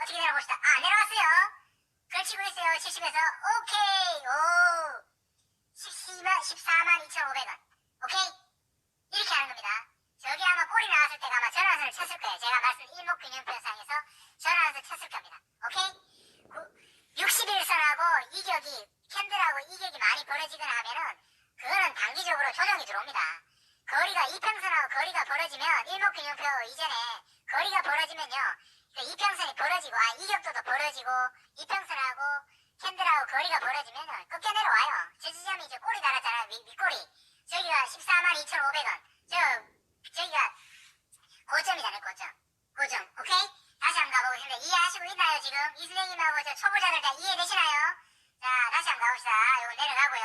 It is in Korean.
어떻게 내려가 봅시다. 아, 내려왔어요. 걸치고 있어요. 70에서. 오케이. 오. 14만, 14만 2,500원. 오케이. 이렇게 하는 겁니다. 저기 아마 꼬리 나왔을 때가 아마 전화선을 쳤을 거예요. 제가 말씀 일목균형표상에서 전화선을 쳤을 겁니다. 오케이? 61선하고 이격이, 캔들하고 이격이 많이 벌어지거나 하면은 그거는 단기적으로 조정이 들어옵니다. 거리가 이평선하고 거리가 벌어지면 일목균형표 이전에 거리가 벌어지면요. 그 이평선이 벌어지고 아 이격도도 벌어지고 이평선하고 캔들하고 거리가 벌어지면 꺾여 내려와요. 저 지점이 이제 꼬리 달았잖아 위, 윗꼬리. 저기가 14만 2,500원. 저 저기가 고점이잖아요 고점. 고점. 오케이? 다시 한번 가보겠습니다. 이해하시고 있나요 지금? 이 선생님하고 저 초보자들 다 이해되시나요? 자 다시 한번 가봅시다. 요거 내려가고요.